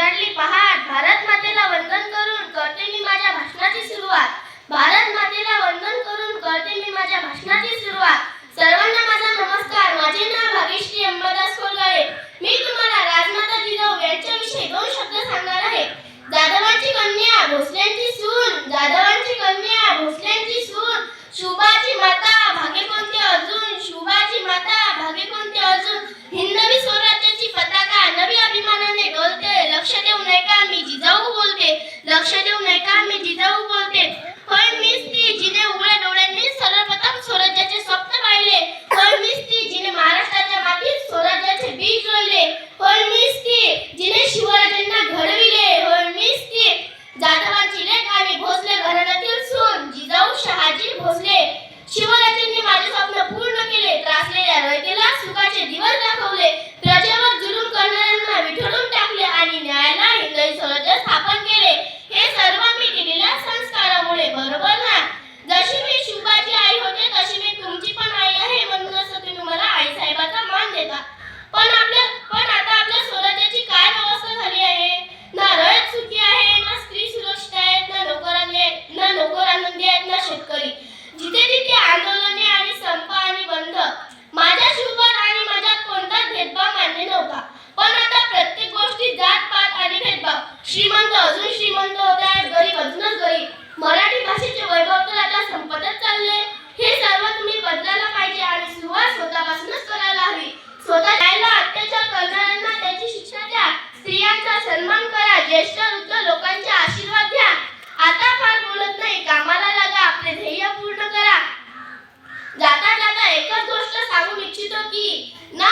सुदड़ली पहाड़ भारत माता शिवराजांनी माझे स्वप्न पूर्ण केले त्रासलेल्या रयतेला सुखाचे दिवस श्रीमंत अजून श्रीमंत होत आहेत गरीब अजूनच गरीब. मराठी भाषेचे वैभव तर आता संपतच चालले. हे सर्व तुम्ही बदलायला पाहिजे आणि सुरुवात स्वतःपासूनच करायला हवी. स्वतः जायला अत्याचार करणाऱ्यांना त्याची शिक्षा द्या. स्त्रियांचा सन्मान करा. ज्येष्ठ वृद्ध लोकांचे आशीर्वाद द्या आता फार बोलत नाही. कामाला लागा. आपले ध्येय पूर्ण करा. जाता जाता एकच गोष्ट सांगू इच्छितो की ना